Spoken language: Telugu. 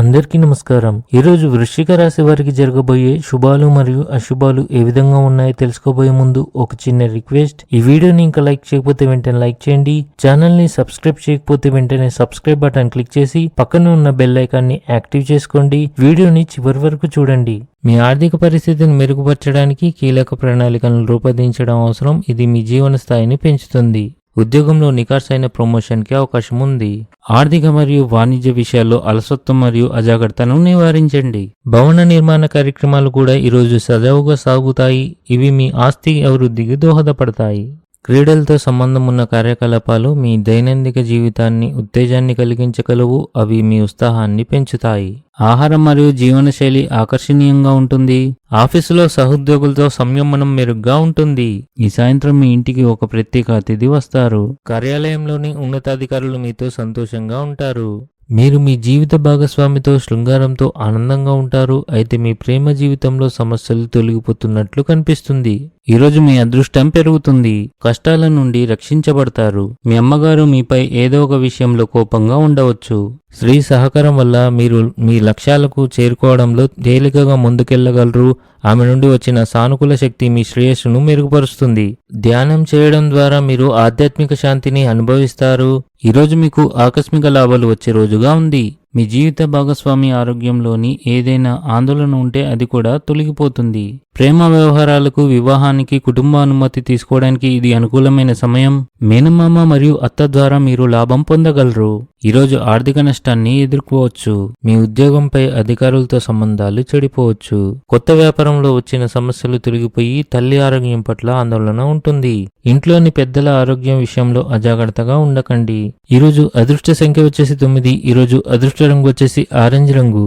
అందరికీ నమస్కారం. ఈరోజు వృశ్చిక రాశి వారికి జరగబోయే శుభాలు మరియు అశుభాలు ఏ విధంగా ఉన్నాయో తెలుసుకోబోయే ముందు ఒక చిన్న రిక్వెస్ట్. ఈ వీడియోని ఇంకా లైక్ చేయకపోతే వెంటనే లైక్ చేయండి. ఛానల్ని సబ్స్క్రైబ్ చేయకపోతే వెంటనే సబ్స్క్రైబ్ బటన్ క్లిక్ చేసి పక్కన ఉన్న బెల్ ఐకాన్ని యాక్టివ్ చేసుకోండి. వీడియోని చివరి వరకు చూడండి. మీ ఆర్థిక పరిస్థితిని మెరుగుపరచడానికి కీలక ప్రణాళికలను రూపొందించడం అవసరం. ఇది మీ జీవన స్థాయిని పెంచుతుంది. ఉద్యోగంలో నికార్సైన ప్రమోషన్కి అవకాశం ఉంది ఆర్థిక మరియు వాణిజ్య విషయాల్లో అలసత్వం మరియు అజాగ్రత్తను నివారించండి. భవన నిర్మాణ కార్యక్రమాలు కూడా ఈరోజు సజావుగా సాగుతాయి. ఇవి మీ ఆస్తి అభివృద్ధికి దోహదపడతాయి. క్రీడలతో సంబంధం ఉన్న కార్యకలాపాలు మీ దైనందిక జీవితాన్ని ఉత్తేజాన్ని కలిగించగలవు. అవి మీ ఉత్సాహాన్ని పెంచుతాయి. ఆహారం మరియు జీవనశైలి ఆకర్షణీయంగా ఉంటుంది. ఆఫీసులో సహోద్యోగులతో సంయమనం మెరుగ్గా ఉంటుంది. ఈ సాయంత్రం మీ ఇంటికి ఒక ప్రత్యేక అతిథి వస్తారు. కార్యాలయంలోని ఉన్నతాధికారులు మీతో సంతోషంగా ఉంటారు. మీరు మీ జీవిత భాగస్వామితో శృంగారంతో ఆనందంగా ఉంటారు. అయితే మీ ప్రేమ జీవితంలో సమస్యలు తొలగిపోతున్నట్లు కనిపిస్తుంది. ఈరోజు మీ అదృష్టం పెరుగుతుంది. కష్టాల నుండి రక్షించబడతారు. మీ అమ్మగారు మీపై ఏదో ఒక విషయంలో కోపంగా ఉండవచ్చు. స్త్రీ సహకారం వల్ల మీరు మీ లక్ష్యాలకు చేరుకోవడంలో తేలికగా ముందుకెళ్ళగలరు ఆమె నుండి వచ్చిన సానుకూల శక్తి మీ శ్రేయస్సును మెరుగుపరుస్తుంది. ధ్యానం చేయడం ద్వారా మీరు ఆధ్యాత్మిక శాంతిని అనుభవిస్తారు. ఈరోజు మీకు ఆకస్మిక లాభాలు వచ్చే రోజుగా ఉంది. మీ జీవిత భాగస్వామి ఆరోగ్యంలోని ఏదైనా ఆందోళన ఉంటే అది కూడా తొలగిపోతుంది. ప్రేమ వ్యవహారాలకు వివాహానికి కుటుంబ అనుమతి తీసుకోవడానికి ఇది అనుకూలమైన సమయం. మేనమామ మరియు అత్త ద్వారా మీరు లాభం పొందగలరు. ఈరోజు ఆర్థిక నష్టాన్ని ఎదుర్కోవచ్చు. మీ ఉద్యోగంపై అధికారులతో సంబంధాలు చెడిపోవచ్చు. కొత్త వ్యాపారంలో వచ్చిన సమస్యలు తొలగిపోయి తల్లి ఆరోగ్యం పట్ల ఆందోళన ఉంటుంది. ఇంట్లోని పెద్దల ఆరోగ్యం విషయంలో అజాగ్రత్తగా ఉండకండి. ఈరోజు అదృష్ట సంఖ్య వచ్చేసి తొమ్మిది ఈరోజు అదృష్ట రంగు వచ్చేసి ఆరెంజ్ రంగు.